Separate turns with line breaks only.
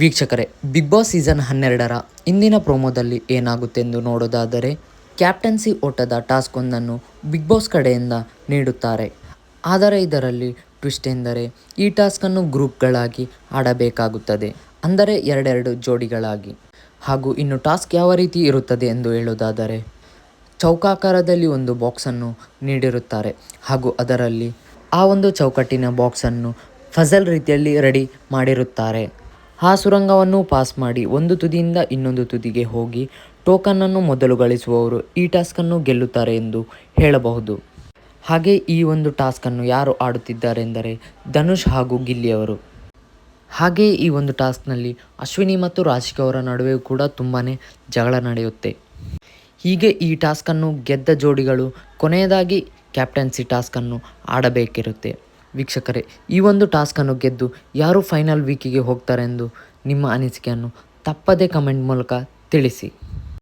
ವೀಕ್ಷಕರೇ, big boss season ಹನ್ನೆರಡರ ಇಂದಿನ ಪ್ರೋಮೋದಲ್ಲಿ ಏನಾಗುತ್ತೆಂದು ನೋಡೋದಾದರೆ, ಕ್ಯಾಪ್ಟನ್ಸಿ ಓಟದ ಟಾಸ್ಕ್ ಒಂದನ್ನು ಬಿಗ್ ಬಾಸ್ ಕಡೆಯಿಂದ ನೀಡುತ್ತಾರೆ. ಆದರೆ ಇದರಲ್ಲಿ ಟ್ವಿಸ್ಟ್ ಎಂದರೆ, ಈ ಟಾಸ್ಕನ್ನು ಗ್ರೂಪ್ಗಳಾಗಿ ಆಡಬೇಕಾಗುತ್ತದೆ, ಅಂದರೆ ಎರಡೆರಡು ಜೋಡಿಗಳಾಗಿ. ಹಾಗೂ ಇನ್ನು ಟಾಸ್ಕ್ ಯಾವ ರೀತಿ ಇರುತ್ತದೆ ಎಂದು ಹೇಳೋದಾದರೆ, ಚೌಕಾಕಾರದಲ್ಲಿ ಒಂದು ಬಾಕ್ಸನ್ನು ನೀಡಿರುತ್ತಾರೆ, ಹಾಗೂ ಅದರಲ್ಲಿ ಆ ಒಂದು ಚೌಕಟ್ಟಿನ ಬಾಕ್ಸನ್ನು ಫಜಲ್ ರೀತಿಯಲ್ಲಿ ರೆಡಿ ಮಾಡಿರುತ್ತಾರೆ. ಆ ಸುರಂಗವನ್ನು ಪಾಸ್ ಮಾಡಿ ಒಂದು ತುದಿಯಿಂದ ಇನ್ನೊಂದು ತುದಿಗೆ ಹೋಗಿ ಟೋಕನ್ನನ್ನು ಮೊದಲು ಗಳಿಸುವವರು ಈ ಟಾಸ್ಕನ್ನು ಗೆಲ್ಲುತ್ತಾರೆ ಎಂದು ಹೇಳಬಹುದು. ಹಾಗೆ ಈ ಒಂದು ಟಾಸ್ಕನ್ನು ಯಾರು ಆಡುತ್ತಿದ್ದಾರೆ ಎಂದರೆ ಧನುಷ್ ಹಾಗೂ ಗಿಲ್ಲಿಯವರು. ಹಾಗೆ ಈ ಒಂದು ಟಾಸ್ಕ್ನಲ್ಲಿ ಅಶ್ವಿನಿ ಮತ್ತು ರಾಶಿಕ್ ಅವರ ನಡುವೆ ಕೂಡ ತುಂಬಾ ಜಗಳ ನಡೆಯುತ್ತೆ. ಹೀಗೆ ಈ ಟಾಸ್ಕನ್ನು ಗೆದ್ದ ಜೋಡಿಗಳು ಕೊನೆಯದಾಗಿ ಕ್ಯಾಪ್ಟನ್ಸಿ ಟಾಸ್ಕನ್ನು ಆಡಬೇಕಿರುತ್ತೆ. ವೀಕ್ಷಕರೇ, ಈ ಒಂದು ಟಾಸ್ಕನ್ನು ಗೆದ್ದು ಯಾರು ಫೈನಲ್ ವೀಕಿಗೆ ಹೋಗ್ತಾರೆಂದು ನಿಮ್ಮ ಅನಿಸಿಕೆಯನ್ನು ತಪ್ಪದೇ ಕಮೆಂಟ್ ಮೂಲಕ ತಿಳಿಸಿ.